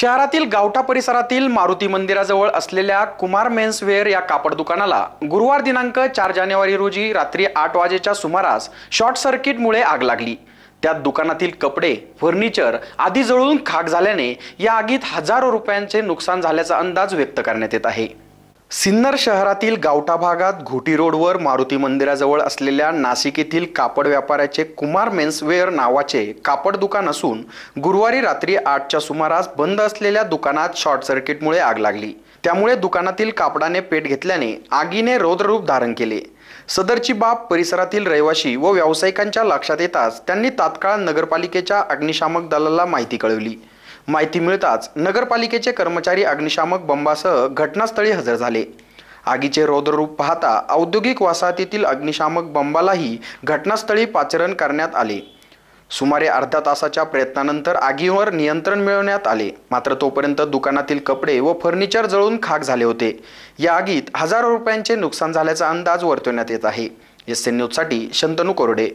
शहरातील गावठा परिसरातील मारुती मंदिराजवळ असलेल्या कुमार मेन्सवेअर या कापड दुकानाला गुरुवार दिनांक चार जानेवारी रोजी रात्री आठ वाजेच्या सुमारास शॉर्ट सर्किटमुळे आग लागली. त्यात दुकानातील कपडे फर्निचर आदी जळून खाक झाल्याने या आगीत हजारो रुपयांचे नुकसान झाल्याचा अंदाज व्यक्त करण्यात येत आहे. सिन्नर शहरातील गावठा भागात घोटी रोडवर मारुती मंदिराजवळ असलेल्या नाशिक येथील कापड व्यापाऱ्याचे कुमार मेन्सवेअर नावाचे कापड दुकान असून गुरुवारी रात्री आठच्या सुमारास बंद असलेल्या दुकानात शॉर्ट सर्किटमुळे आग लागली. त्यामुळे दुकानातील कापडाने पेट घेतल्याने आगीने रौद्ररूप धारण केले. सदरची बाब परिसरातील रहिवाशी व व्यावसायिकांच्या लक्षात येताच त्यांनी तात्काळ नगरपालिकेच्या अग्निशामक दलाला माहिती कळवली. माहिती मिळताच नगरपालिकेचे कर्मचारी अग्निशामक बंबासह घटनास्थळी हजर झाले. आगीचे रौद्ररूप पाहता औद्योगिक वसाहतीतील अग्निशामक बंबालाही घटनास्थळी पाचरण करण्यात आले. सुमारे अर्धा तासाच्या प्रयत्नानंतर आगीवर नियंत्रण मिळवण्यात आले. मात्र तोपर्यंत दुकानातील कपडे व फर्निचर जळून खाक झाले होते. या आगीत हजारो रुपयांचे नुकसान झाल्याचा अंदाज वर्तवण्यात येत आहे. एस एन न्यूजसाठी शंतनू कोरडे.